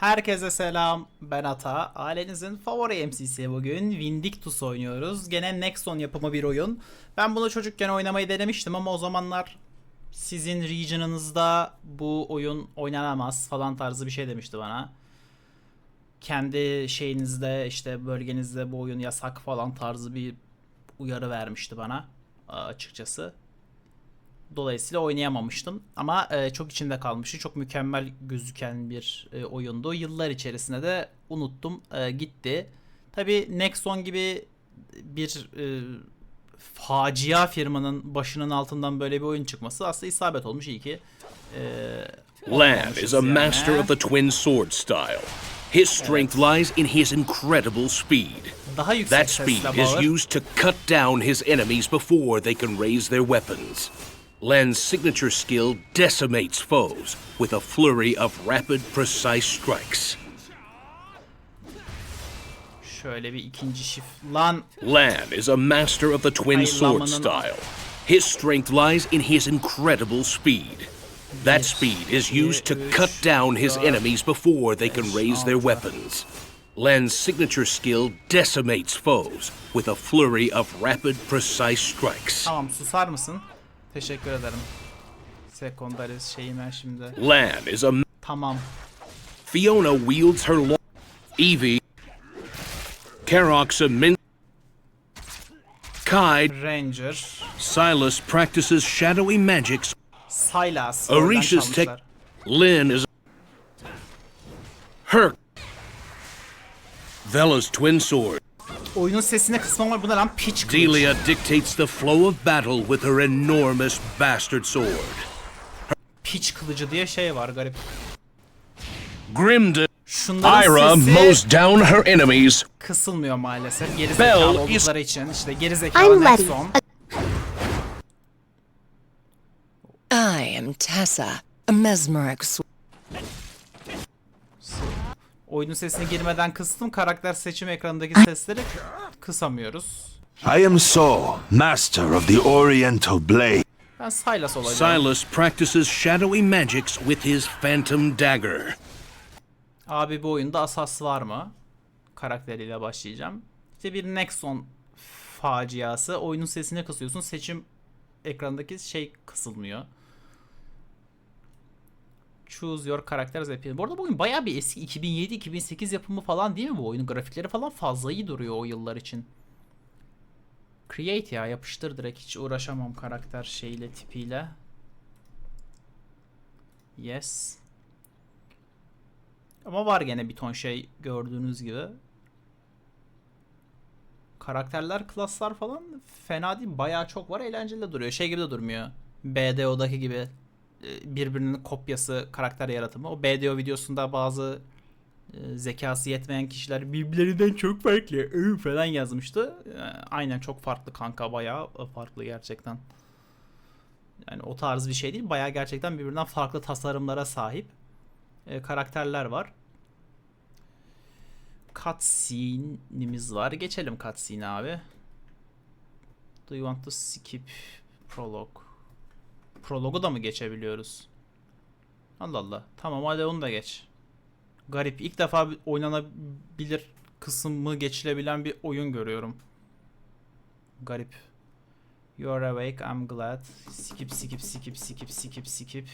Herkese selam. Ben Ata. Ailenizin favori MC'si bugün. Vindictus oynuyoruz. Gene Nexon yapımı bir oyun. Ben bunu çocukken oynamayı denemiştim ama o zamanlar sizin region'ınızda bu oyun oynanamaz falan tarzı bir şey demişti bana. Kendi şeyinizde işte bölgenizde bu oyun yasak falan tarzı bir uyarı vermişti bana açıkçası. Dolayısıyla oynayamamıştım. Ama e, çok içimde kalmıştı. Çok mükemmel gözüken bir e, oyundu. Yıllar içerisinde de unuttum. e, gitti. Tabi Nexon gibi bir e, facia firmanın başının altından böyle bir oyun çıkması aslında isabet olmuş. iyi ki. E, olmamışız is a yani. master of the twin sword style. His strength lies in his incredible speed. Daha yüksek That speed is used to cut down his enemies before they can raise their weapons. Len's signature skill decimates foes with a flurry of rapid, precise strikes. Şöyle bir ikinci. Lan Lan is a master of the twin sword style. His strength lies in his incredible speed. That speed is used to cut down his enemies before they can raise their weapons. Len's signature skill decimates foes with a flurry of rapid, precise strikes. tamam susar mısın? Teşekkür ederim. Sekondaris şeyim ben şimdi. Lan is a Tamam. Fiona wields her long Evie. Karox a min. Kai Ranger. Silas practices shadowy magics oradan Orisha's tech. Lynn is. Herc. Vela's twin sword. Oyunun sesine kısmam var. Bu ne lan? Piç kılıç. Delia dictates the flow of battle with her enormous bastard sword. Piç kılıcı diye şey var garip. Grimda. Şunların Ira sesi mows down her enemies. kısılmıyor maalesef. Geri Bell zekalı is- oldukları için. İşte geri zekalı I'm ready. Nexon. I am Tessa, a mesmeric sw- Oyunun sesine girmeden kıstım. Karakter seçim ekranındaki sesleri kısamıyoruz. I am So, master of the Oriental Blade. Ben Sylas olacağım. Silas practices shadowy magics with his phantom dagger. Abi bu oyunda asas var mı? Karakteriyle başlayacağım. İşte bir Nexon faciası. Oyunun sesini kısıyorsun. Seçim ekrandaki şey kısılmıyor. Choose your character as appeal. Bu arada bu oyun bayağı bir eski 2007-2008 yapımı falan değil mi bu oyunun? Grafikleri falan fazla iyi duruyor o yıllar için. Create ya yapıştır direkt hiç uğraşamam karakter şeyle tipiyle. Yes. Ama var gene bir ton şey gördüğünüz gibi. Karakterler, klaslar falan fena değil. Bayağı çok var. Eğlenceli de duruyor. Şey gibi de durmuyor. BDO'daki gibi birbirinin kopyası karakter yaratımı. O BDO videosunda bazı e, zekası yetmeyen kişiler birbirlerinden çok farklı ıı falan yazmıştı. E, Aynen çok farklı kanka. Bayağı farklı gerçekten. Yani o tarz bir şey değil. Bayağı gerçekten birbirinden farklı tasarımlara sahip e, karakterler var. Cutscene'imiz var. Geçelim cutscene abi. Do you want to skip prologue? Prologu da mı geçebiliyoruz? Allah Allah. Tamam hadi onu da geç. Garip. İlk defa oynanabilir kısmı geçilebilen bir oyun görüyorum. Garip. You are awake, I'm glad. Skip, skip, skip, skip, skip, skip.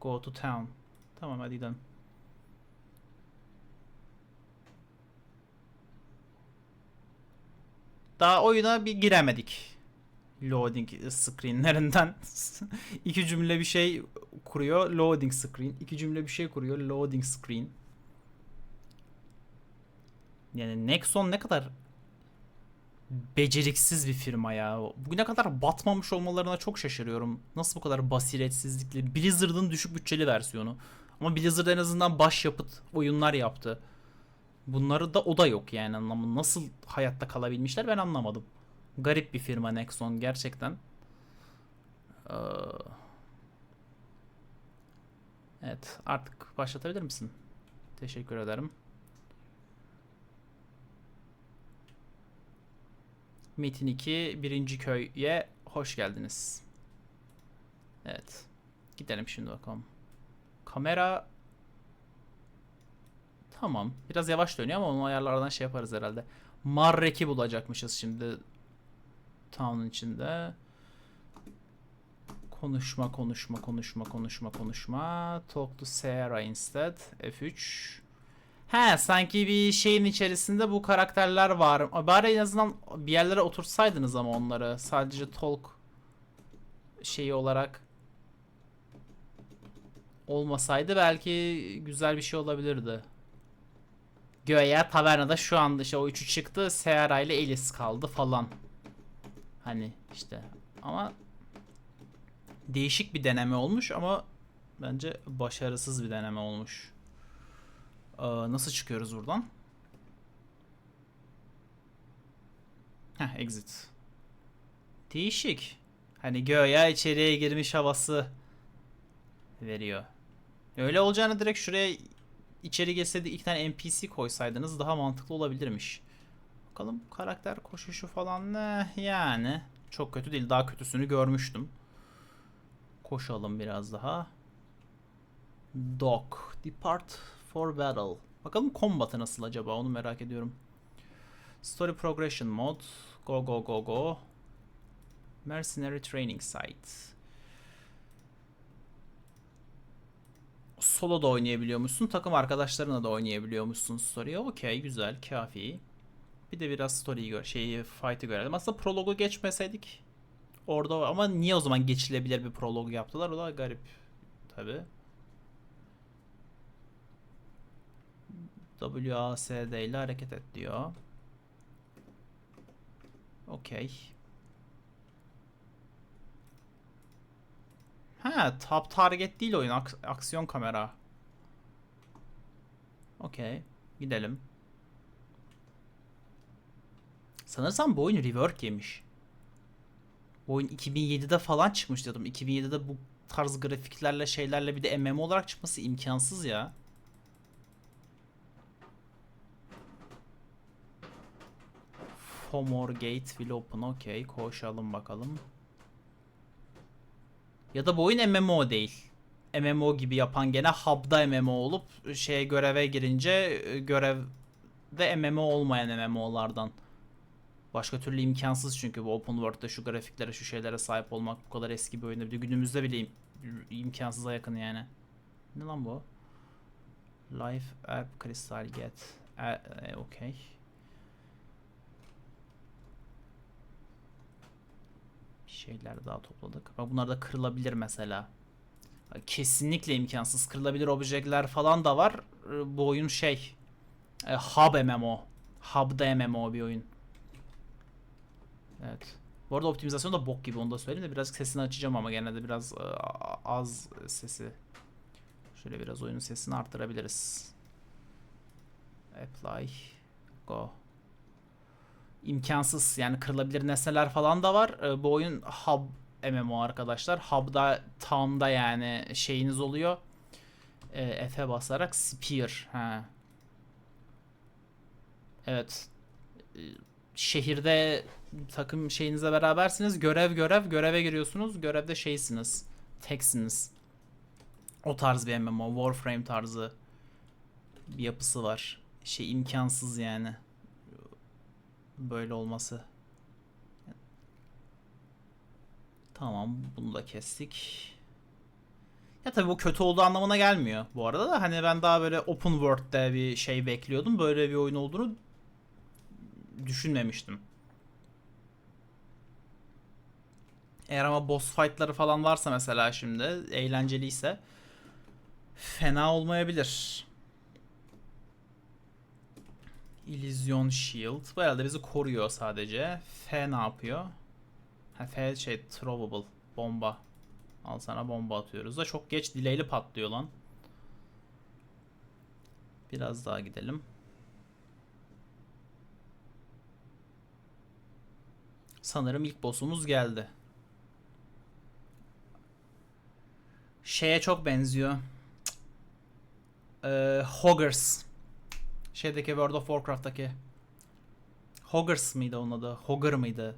Go to town. Tamam hadi gidelim. Daha oyuna bir giremedik. Loading screenlerinden. İki cümle bir şey kuruyor. Loading screen. İki cümle bir şey kuruyor. Loading screen. Yani Nexon ne kadar beceriksiz bir firma ya. Bugüne kadar batmamış olmalarına çok şaşırıyorum. Nasıl bu kadar basiretsizlikli? Blizzard'ın düşük bütçeli versiyonu. Ama Blizzard en azından başyapıt oyunlar yaptı. Bunları da o da yok yani anlamı. Nasıl hayatta kalabilmişler ben anlamadım. Garip bir firma Nexon gerçekten. Ee, Evet artık başlatabilir misin? Teşekkür ederim. Metin 2 birinci köye hoş geldiniz. Evet. Gidelim şimdi bakalım. Kamera Tamam. Biraz yavaş dönüyor ama onun ayarlardan şey yaparız herhalde. Marrek'i bulacakmışız şimdi. Town'un içinde. Konuşma, konuşma, konuşma, konuşma, konuşma. Talk to Sarah instead. F3. He sanki bir şeyin içerisinde bu karakterler var. Bari en azından bir yerlere otursaydınız ama onları. Sadece talk şeyi olarak olmasaydı belki güzel bir şey olabilirdi. Göya tavernada şu anda işte o üçü çıktı. Seara ile Elis kaldı falan. Hani işte ama değişik bir deneme olmuş ama bence başarısız bir deneme olmuş. Ee, nasıl çıkıyoruz buradan? Heh, exit. Değişik. Hani göya içeriye girmiş havası veriyor. Öyle olacağını direkt şuraya içeri geçseydi iki tane NPC koysaydınız daha mantıklı olabilirmiş. Bakalım karakter koşuşu falan ne yani. Çok kötü değil. Daha kötüsünü görmüştüm. Koşalım biraz daha. Dock. Depart for battle. Bakalım combat'ı nasıl acaba onu merak ediyorum. Story progression mod. Go go go go. Mercenary training site. Solo da oynayabiliyormuşsun. Takım arkadaşlarına da oynayabiliyormuşsun story'e. Okey güzel kafi. Bir de biraz story'yi gör, şeyi fight'ı görelim. Aslında prologu geçmeseydik orada ama niye o zaman geçilebilir bir prolog yaptılar? O da garip. Tabi. WASD ile hareket et diyor. Okey. Ha, top target değil oyun. aks- aksiyon kamera. Okey. Gidelim. Sanırsam bu oyun rework yemiş. Bu oyun 2007'de falan çıkmış diyordum. 2007'de bu tarz grafiklerle şeylerle bir de MMO olarak çıkması imkansız ya. Fomor Gate will open. Okey. Koşalım bakalım. Ya da bu oyun MMO değil. MMO gibi yapan gene hub'da MMO olup şeye göreve girince e, görevde MMO olmayan MMO'lardan. Başka türlü imkansız çünkü bu open world'da şu grafiklere şu şeylere sahip olmak bu kadar eski bir oyunda bir de günümüzde bile im- imkansıza yakın yani. Ne lan bu? Life App Crystal Get. E, e, Okey. Bir şeyler daha topladık. Bak bunlar da kırılabilir mesela. Kesinlikle imkansız. Kırılabilir objeler falan da var. Ee, Bu oyun şey. e, Hub MMO. Hub'da MMO bir oyun. Evet. Bu arada optimizasyon da bok gibi onu da söyleyeyim de biraz sesini açacağım ama gene de biraz e, az sesi. Şöyle biraz oyunun sesini arttırabiliriz. Apply. Go imkansız yani kırılabilir nesneler falan da var. Ee, bu oyun hub MMO arkadaşlar. Hub'da town'da yani şeyiniz oluyor. Ee, F'e basarak spear. Ha. Evet. Şehirde takım şeyinizle berabersiniz. Görev görev göreve giriyorsunuz. Görevde şeysiniz. Teksiniz. O tarz bir MMO. Warframe tarzı bir yapısı var. Şey imkansız yani böyle olması. Tamam bunu da kestik. Ya tabii bu kötü olduğu anlamına gelmiyor bu arada da hani ben daha böyle open world'de bir şey bekliyordum. Böyle bir oyun olduğunu düşünmemiştim. Eğer ama boss fight'ları falan varsa mesela şimdi eğlenceliyse fena olmayabilir. Illusion Shield. Bu herhalde bizi koruyor sadece. F ne yapıyor? Ha, F şey throwable. Bomba. Al sana bomba atıyoruz da çok geç delay'li patlıyor lan. Biraz daha gidelim. Sanırım ilk boss'umuz geldi. Şeye çok benziyor. Ee, Hoggers. Şeydeki World of Warcraft'taki Hoggers mıydı onun adı? Hogger mıydı?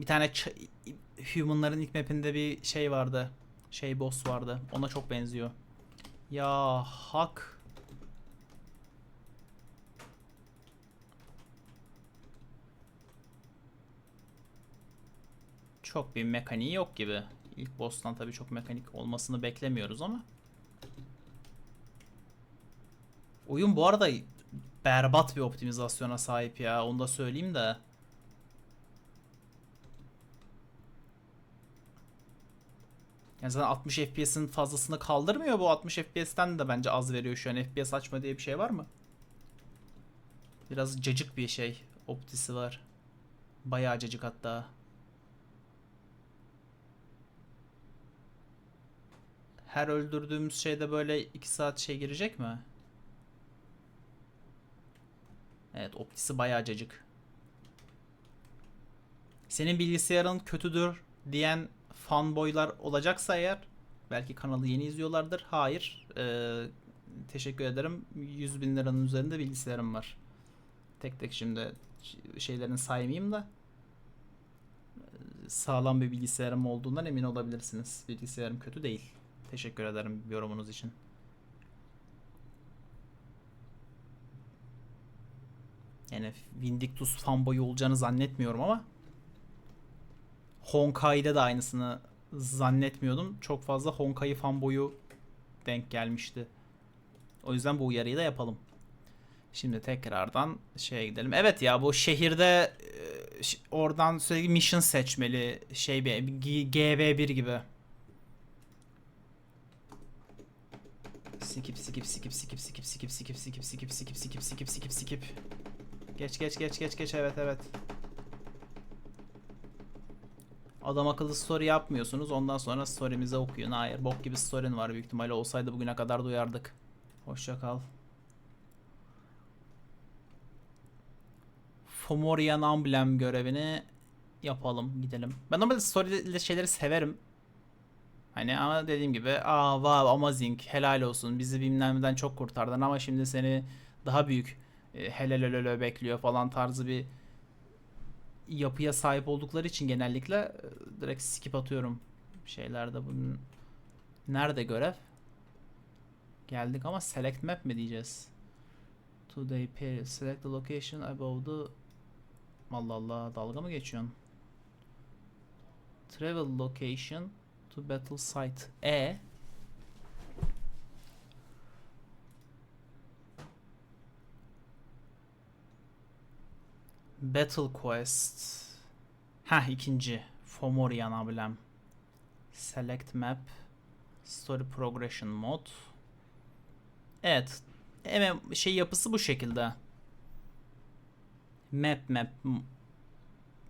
Bir tane Human'ların ilk map'inde bir şey vardı. Şey boss vardı. Ona çok benziyor. Ya hak. Çok bir mekaniği yok gibi. İlk boss'tan tabii çok mekanik olmasını beklemiyoruz ama. Oyun bu arada berbat bir optimizasyona sahip ya. Onu da söyleyeyim de. Yani zaten 60 FPS'in fazlasını kaldırmıyor bu 60 FPS'ten de bence az veriyor şu an. FPS açma diye bir şey var mı? Biraz cacık bir şey optisi var. Bayağı cacık hatta. Her öldürdüğümüz şeyde böyle 2 saat şey girecek mi? Evet optisi bayağı cacık. Senin bilgisayarın kötüdür diyen fanboylar olacaksa eğer belki kanalı yeni izliyorlardır. Hayır. Ee, teşekkür ederim. 100 bin liranın üzerinde bilgisayarım var. Tek tek şimdi şeylerini saymayayım da sağlam bir bilgisayarım olduğundan emin olabilirsiniz. Bilgisayarım kötü değil. Teşekkür ederim yorumunuz için. Yani Vindictus fanboyu olacağını zannetmiyorum ama Honkai'de de aynısını zannetmiyordum. Çok fazla Honkai fanboyu denk gelmişti. O yüzden bu uyarıyı da yapalım. Şimdi tekrardan şeye gidelim. Evet ya bu şehirde e, oradan sürekli mission seçmeli şey bir G- GB1 gibi. Skip skip skip skip skip skip skip skip skip skip skip skip skip skip Geç geç geç geç geç evet evet. Adam akıllı story yapmıyorsunuz. Ondan sonra story'mize okuyun. Hayır bok gibi story'in var büyük ihtimalle. Olsaydı bugüne kadar duyardık. Hoşça kal. Fomorian Amblem görevini yapalım. Gidelim. Ben normalde story şeyleri severim. Hani ama dediğim gibi aa wow amazing helal olsun bizi bilmem neden çok kurtardın ama şimdi seni daha büyük e, helal bekliyor falan tarzı bir yapıya sahip oldukları için genellikle e, direkt skip atıyorum şeylerde bunun nerede görev? Geldik ama select map mi diyeceğiz? Today period select the location above the Allah Allah dalga mı geçiyorsun? Travel location to battle site e Battle Quest. Ha ikinci. Fomorian ablem. Select Map. Story Progression Mod. Evet. Hemen şey yapısı bu şekilde. Map map.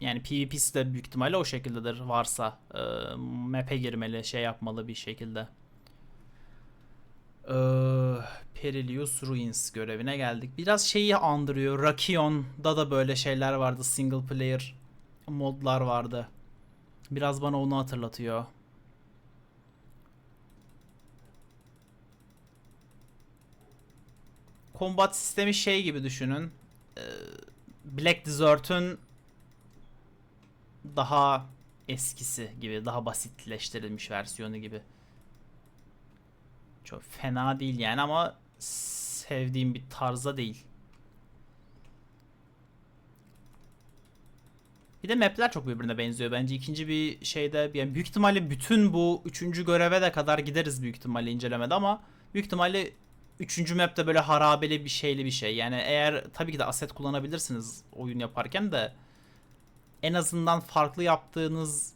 Yani PvP'si de büyük ihtimalle o şekildedir varsa. E, map'e girmeli, şey yapmalı bir şekilde. Ee, Perilius Ruins görevine geldik. Biraz şeyi andırıyor. Rakion'da da böyle şeyler vardı. Single player modlar vardı. Biraz bana onu hatırlatıyor. Combat sistemi şey gibi düşünün. Ee, Black Desert'ün daha eskisi gibi, daha basitleştirilmiş versiyonu gibi. Çok fena değil yani ama sevdiğim bir tarzda değil. Bir de map'ler çok birbirine benziyor. Bence ikinci bir şeyde yani büyük ihtimalle bütün bu üçüncü göreve de kadar gideriz büyük ihtimalle incelemede ama büyük ihtimalle üçüncü map'te böyle harabeli bir şeyli bir şey. Yani eğer tabii ki de aset kullanabilirsiniz oyun yaparken de en azından farklı yaptığınız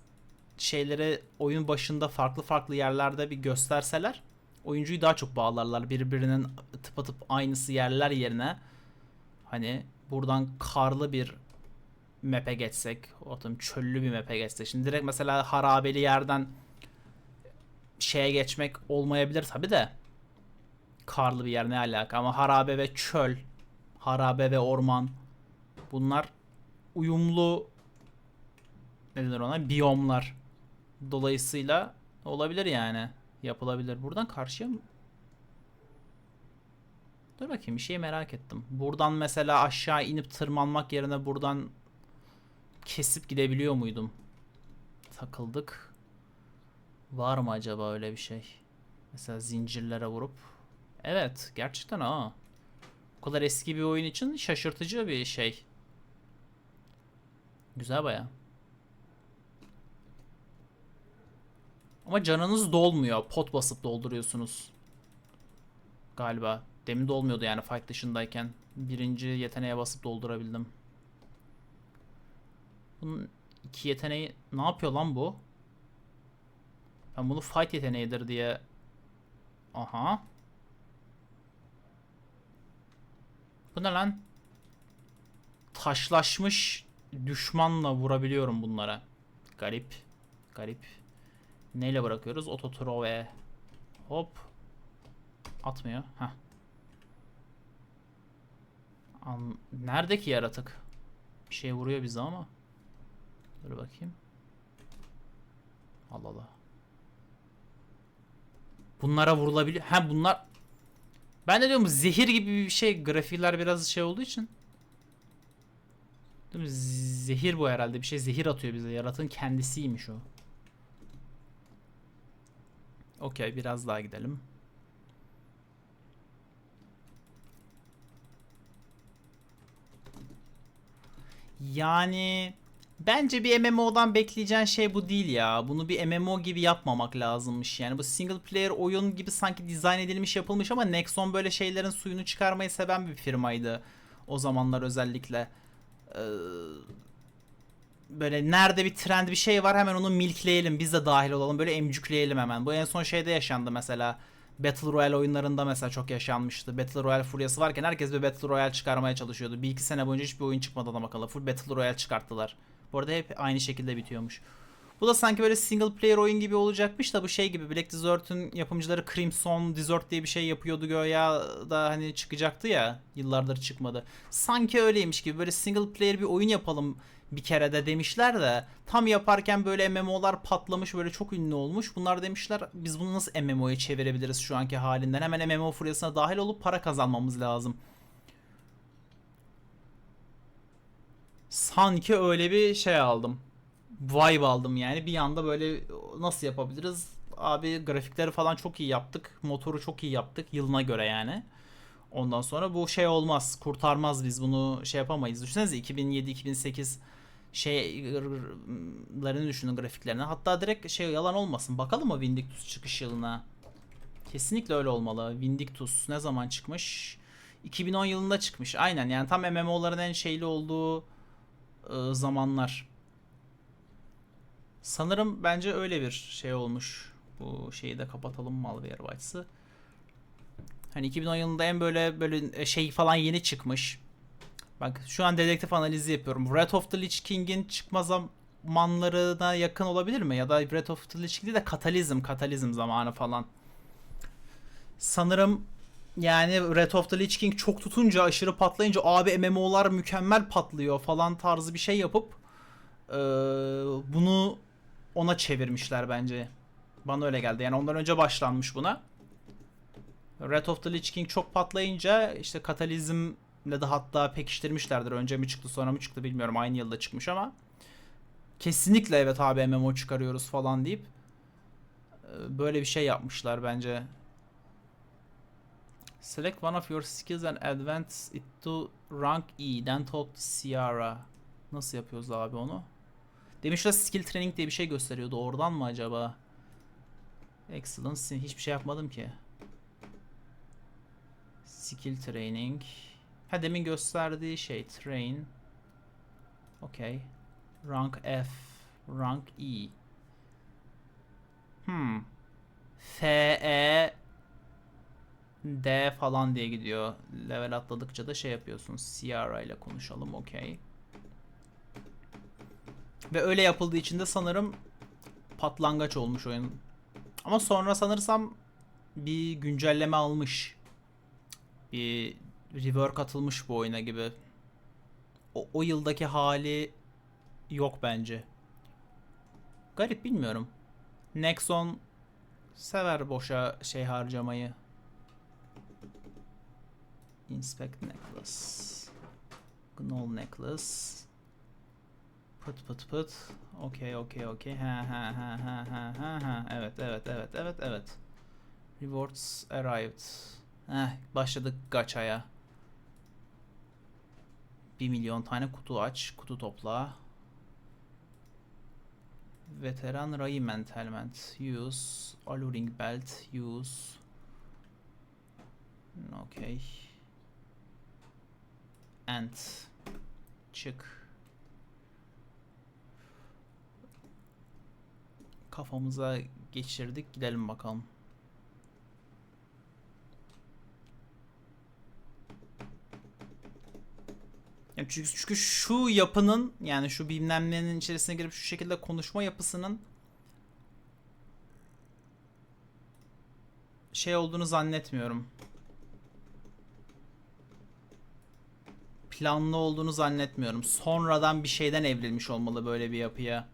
şeyleri oyun başında farklı farklı yerlerde bir gösterseler oyuncuyu daha çok bağlarlar. Birbirinin tıpatıp aynısı yerler yerine hani buradan karlı bir map'e geçsek, atıyorum çöllü bir map'e geçsek. Şimdi direkt mesela harabeli yerden şeye geçmek olmayabilir tabi de. Karlı bir yer ne alaka ama harabe ve çöl, harabe ve orman bunlar uyumlu ne denir ona biyomlar. Dolayısıyla olabilir yani. Yapılabilir. Buradan karşıya mı? Dur bakayım bir şey merak ettim. Buradan mesela aşağı inip tırmanmak yerine buradan kesip gidebiliyor muydum? Takıldık. Var mı acaba öyle bir şey? Mesela zincirlere vurup. Evet, gerçekten ha. Bu kadar eski bir oyun için şaşırtıcı bir şey. Güzel baya. Ama canınız dolmuyor. Pot basıp dolduruyorsunuz. Galiba. Demin dolmuyordu yani fight dışındayken. Birinci yeteneğe basıp doldurabildim. Bunun iki yeteneği ne yapıyor lan bu? Ben bunu fight yeteneğidir diye Aha. Bu ne lan? Taşlaşmış düşmanla vurabiliyorum bunlara. Garip. Garip. Neyle bırakıyoruz? Ototrove. Hop. Atmıyor. Heh. An Neredeki yaratık? Bir şey vuruyor bize ama. Dur bakayım. Allah Allah. Bunlara vurulabiliyor. Ha bunlar ben de diyorum zehir gibi bir şey. Grafikler biraz şey olduğu için. Değil mi? Zehir bu herhalde. Bir şey zehir atıyor bize. Yaratığın kendisiymiş o. Okey biraz daha gidelim. Yani bence bir MMO'dan bekleyeceğin şey bu değil ya. Bunu bir MMO gibi yapmamak lazımmış. Yani bu single player oyun gibi sanki dizayn edilmiş yapılmış ama Nexon böyle şeylerin suyunu çıkarmayı seven bir firmaydı. O zamanlar özellikle. Ee, böyle nerede bir trend bir şey var hemen onu milkleyelim biz de dahil olalım böyle emcükleyelim hemen. Bu en son şeyde yaşandı mesela. Battle Royale oyunlarında mesela çok yaşanmıştı. Battle Royale furyası varken herkes bir Battle Royale çıkarmaya çalışıyordu. Bir iki sene boyunca hiçbir oyun çıkmadı adam akıllı. Full Battle Royale çıkarttılar. Bu arada hep aynı şekilde bitiyormuş. Bu da sanki böyle single player oyun gibi olacakmış da bu şey gibi Black Desert'ün yapımcıları Crimson Desert diye bir şey yapıyordu göya da hani çıkacaktı ya yıllardır çıkmadı. Sanki öyleymiş gibi böyle single player bir oyun yapalım bir kere de demişler de tam yaparken böyle MMO'lar patlamış böyle çok ünlü olmuş. Bunlar demişler biz bunu nasıl MMO'ya çevirebiliriz şu anki halinden hemen MMO furyasına dahil olup para kazanmamız lazım. Sanki öyle bir şey aldım vibe aldım yani. Bir anda böyle nasıl yapabiliriz? Abi grafikleri falan çok iyi yaptık. Motoru çok iyi yaptık yılına göre yani. Ondan sonra bu şey olmaz. Kurtarmaz biz bunu şey yapamayız. Düşünsenize 2007-2008 şeylerini düşünün grafiklerini. Hatta direkt şey yalan olmasın. Bakalım mı Vindictus çıkış yılına? Kesinlikle öyle olmalı. Vindictus ne zaman çıkmış? 2010 yılında çıkmış. Aynen yani tam MMO'ların en şeyli olduğu ıı, zamanlar. Sanırım bence öyle bir şey olmuş. Bu şeyi de kapatalım Malware Watchs'ı. Hani 2010 yılında en böyle böyle şey falan yeni çıkmış. Bak şu an dedektif analizi yapıyorum. Wrath of the Lich King'in çıkma zamanlarına yakın olabilir mi? Ya da Wrath of the Lich King değil de katalizm, katalizm zamanı falan. Sanırım yani Wrath of the Lich King çok tutunca aşırı patlayınca abi MMO'lar mükemmel patlıyor falan tarzı bir şey yapıp eee, bunu ona çevirmişler bence. Bana öyle geldi. Yani ondan önce başlanmış buna. Red of the Lich King çok patlayınca işte katalizmle de hatta pekiştirmişlerdir. Önce mi çıktı sonra mı çıktı bilmiyorum. Aynı yılda çıkmış ama. Kesinlikle evet abi MMO çıkarıyoruz falan deyip e, böyle bir şey yapmışlar bence. Select one of your skills and advance it to rank E. Then talk to Ciara. Nasıl yapıyoruz abi onu? Demişler skill training diye bir şey gösteriyordu. Oradan mı acaba? Excellence. Hiçbir şey yapmadım ki. Skill training. Ha demin gösterdiği şey. Train. Okay. Rank F. Rank E. Hmm. F, E, D falan diye gidiyor. Level atladıkça da şey yapıyorsun. Ciara ile konuşalım. Okay. Ve öyle yapıldığı için de sanırım patlangaç olmuş oyun. Ama sonra sanırsam bir güncelleme almış. Bir rework atılmış bu oyuna gibi. O, o yıldaki hali yok bence. Garip bilmiyorum. Nexon sever boşa şey harcamayı. Inspect necklace. Gnoll necklace. Pıt pıt pıt. Okey okey okey. Ha ha ha ha ha ha ha. Evet evet evet evet evet. Rewards arrived. Heh başladık gaçaya. 1 milyon tane kutu aç. Kutu topla. Veteran Regiment Helmet. Use. Alluring Belt. Use. Okay. And. Çık. Kafamıza geçirdik. Gidelim bakalım. Yani çünkü, çünkü şu yapının yani şu bilmem içerisine girip şu şekilde konuşma yapısının şey olduğunu zannetmiyorum. Planlı olduğunu zannetmiyorum. Sonradan bir şeyden evrilmiş olmalı böyle bir yapıya.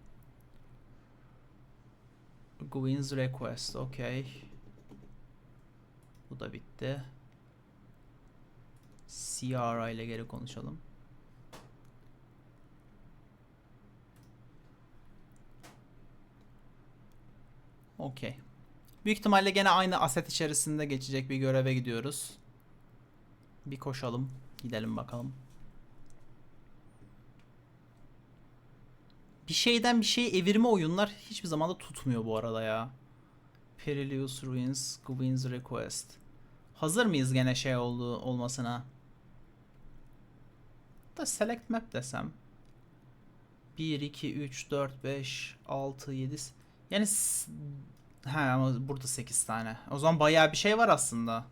Gwyn's Request, okay. Bu da bitti. Ciara ile geri konuşalım. Okey. Büyük ihtimalle gene aynı aset içerisinde geçecek bir göreve gidiyoruz. Bir koşalım. Gidelim bakalım. Bir şeyden bir şey evirme oyunlar hiçbir zaman da tutmuyor bu arada ya. Perilous Ruins, Gwyn's Request. Hazır mıyız gene şey oldu olmasına? Da select map desem. 1, 2, 3, 4, 5, 6, 7. Yani ha ama burada 8 tane. O zaman bayağı bir şey var aslında.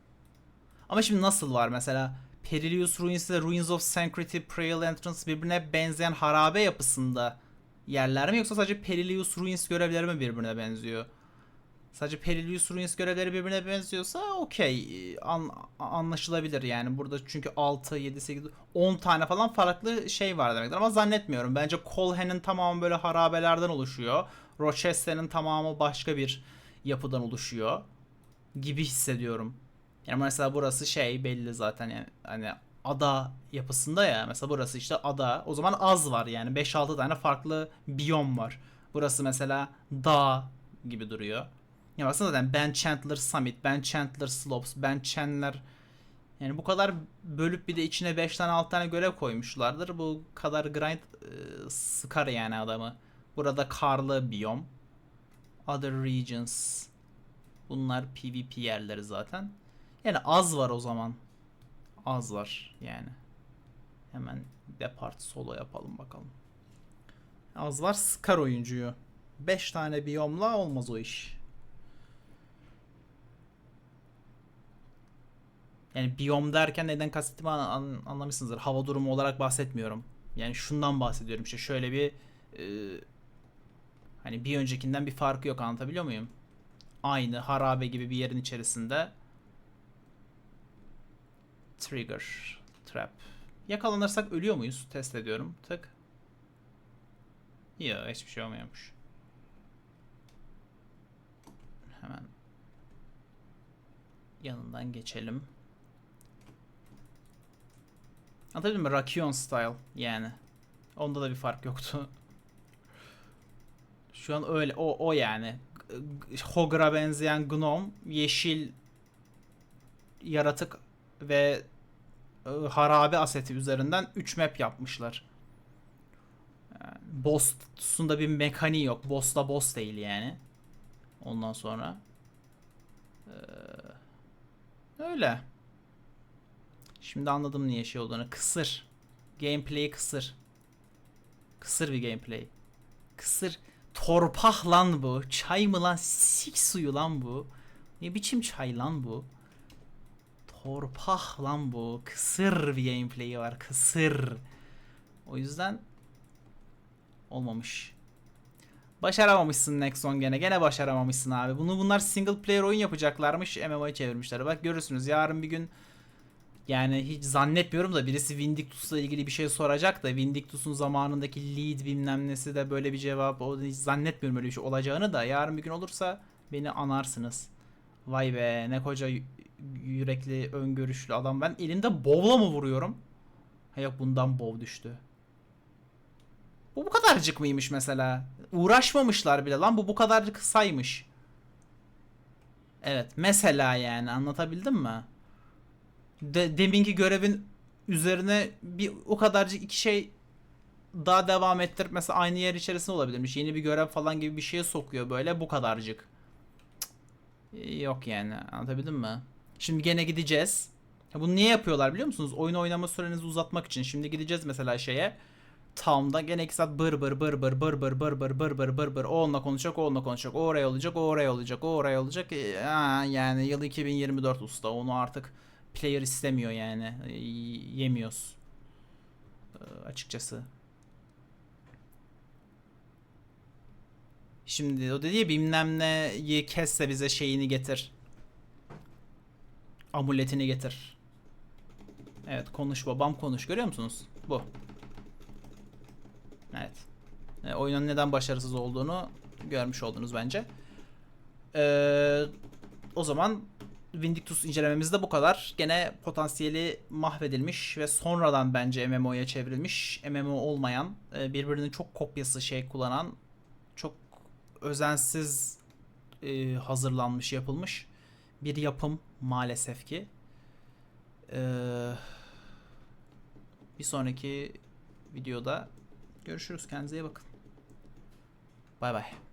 Ama şimdi nasıl var mesela? Perilous Ruins ile Ruins of Sanctity, Prayer Entrance birbirine benzeyen harabe yapısında yerler mi yoksa sadece Perilous Ruins görevleri mi birbirine benziyor? Sadece Perilous Ruins görevleri birbirine benziyorsa okey an, anlaşılabilir yani burada çünkü 6, 7, 8, 10 tane falan farklı şey var demektir ama zannetmiyorum. Bence Colhen'in tamamı böyle harabelerden oluşuyor. Rochester'ın tamamı başka bir yapıdan oluşuyor gibi hissediyorum. Yani mesela burası şey belli zaten yani hani ada yapısında ya mesela burası işte ada o zaman az var yani 5-6 tane farklı biyom var. Burası mesela dağ gibi duruyor. Ya baksana zaten Ben Chandler Summit, Ben Chandler Slopes, Ben Chandler yani bu kadar bölüp bir de içine 5 tane 6 tane görev koymuşlardır. Bu kadar grind e, sıkar yani adamı. Burada karlı biyom. Other regions. Bunlar PvP yerleri zaten. Yani az var o zaman. Az var yani. Hemen depart solo yapalım bakalım. Az var sıkar oyuncuyu. 5 tane biyomla olmaz o iş. Yani biyom derken neden kastettiğimi an- anlamışsınızdır. Hava durumu olarak bahsetmiyorum. Yani şundan bahsediyorum işte şöyle bir e, hani bir öncekinden bir farkı yok anlatabiliyor muyum? Aynı harabe gibi bir yerin içerisinde trigger trap. Yakalanırsak ölüyor muyuz? Test ediyorum. Tık. Yok hiçbir şey olmuyormuş. Hemen yanından geçelim. Anlatabildim mi? Rakion style yani. Onda da bir fark yoktu. Şu an öyle o o yani. Hogger'a benzeyen gnome, yeşil yaratık ve e, harabe aseti üzerinden 3 map yapmışlar. Yani Boss'unda bir mekaniği yok. Boss'la boss değil yani. Ondan sonra Ee, öyle. Şimdi anladım niye şey olduğunu. Kısır. Gameplay kısır. Kısır bir gameplay. Kısır. Torpah lan bu. Çay mı lan? Sik suyu lan bu. Ne biçim çay lan bu? Torpah lan bu. Kısır bir gameplay'i var. Kısır. O yüzden olmamış. Başaramamışsın Nexon gene. Gene başaramamışsın abi. Bunu bunlar single player oyun yapacaklarmış. MMO'ya çevirmişler. Bak görürsünüz. Yarın bir gün yani hiç zannetmiyorum da birisi Vindictus'la ilgili bir şey soracak da Vindictus'un zamanındaki lead bilmem nesi de böyle bir cevap o hiç zannetmiyorum öyle bir şey olacağını da yarın bir gün olursa beni anarsınız. Vay be ne koca yürekli öngörüşlü adam ben elimde bowla mı vuruyorum? Ha yok bundan bow düştü. Bu bu kadarcık mıymış mesela? Uğraşmamışlar bile lan bu bu kadarcık kısaymış. Evet mesela yani anlatabildim mi? De, deminki görevin üzerine bir o kadarcık iki şey daha devam ettirip mesela aynı yer içerisinde olabilirmiş. Yeni bir görev falan gibi bir şeye sokuyor böyle bu kadarcık. Cık. Yok yani anlatabildim mi? Şimdi gene gideceğiz. Bunu niye yapıyorlar biliyor musunuz? Oyun oynama sürenizi uzatmak için. Şimdi gideceğiz mesela şeye. Town'da gene 2 saat bır bır bır bır bır bır bır bır bır bır bır bır o onunla konuşacak o onunla konuşacak o oraya olacak o oraya olacak o oraya olacak Ee, yani yıl 2024 usta onu artık player istemiyor yani Ee, yemiyoruz Ee, açıkçası Şimdi o dedi ya bilmem neyi kes de bize şeyini getir amuletini getir Evet konuş babam konuş görüyor musunuz? Bu. Evet. E, oyunun neden başarısız olduğunu görmüş oldunuz bence. Ee, o zaman Vindictus incelememiz de bu kadar. Gene potansiyeli mahvedilmiş ve sonradan bence MMO'ya çevrilmiş. MMO olmayan, e, birbirinin çok kopyası şey kullanan, çok özensiz e, hazırlanmış, yapılmış bir yapım maalesef ki. Ee, bir sonraki videoda görüşürüz. Kendinize iyi bakın. Bay bay.